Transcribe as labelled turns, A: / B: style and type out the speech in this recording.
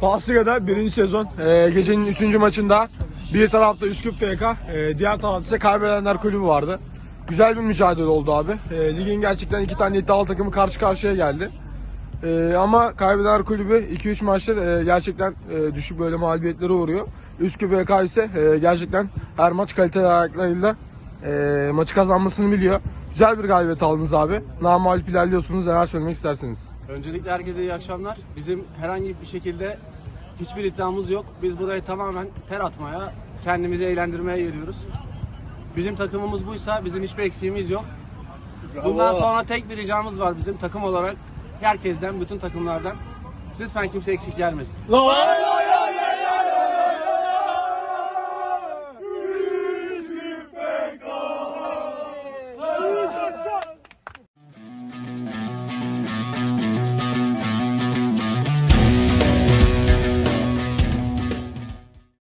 A: Pasliga'da birinci sezon e, gecenin üçüncü maçında bir tarafta Üsküp FK, e, diğer tarafta ise Kaybedenler Kulübü vardı. Güzel bir mücadele oldu abi. E, ligin gerçekten iki tane iddialı takımı karşı karşıya geldi. E, ama Kaybedenler Kulübü 2-3 maçtır e, gerçekten e, düşük böyle mağlubiyetlere uğruyor. Üsküp FK ise e, gerçekten her maç kaliteli ayaklarıyla e, maçı kazanmasını biliyor. Güzel bir galibiyet aldınız abi. Namalip ilerliyorsunuz. Neler söylemek istersiniz?
B: Öncelikle herkese iyi akşamlar. Bizim herhangi bir şekilde hiçbir iddiamız yok. Biz buraya tamamen ter atmaya, kendimizi eğlendirmeye geliyoruz. Bizim takımımız buysa bizim hiçbir eksiğimiz yok. Bundan sonra tek bir ricamız var bizim takım olarak. Herkesten, bütün takımlardan. Lütfen kimse eksik gelmesin.
A: Lay lay Let's go.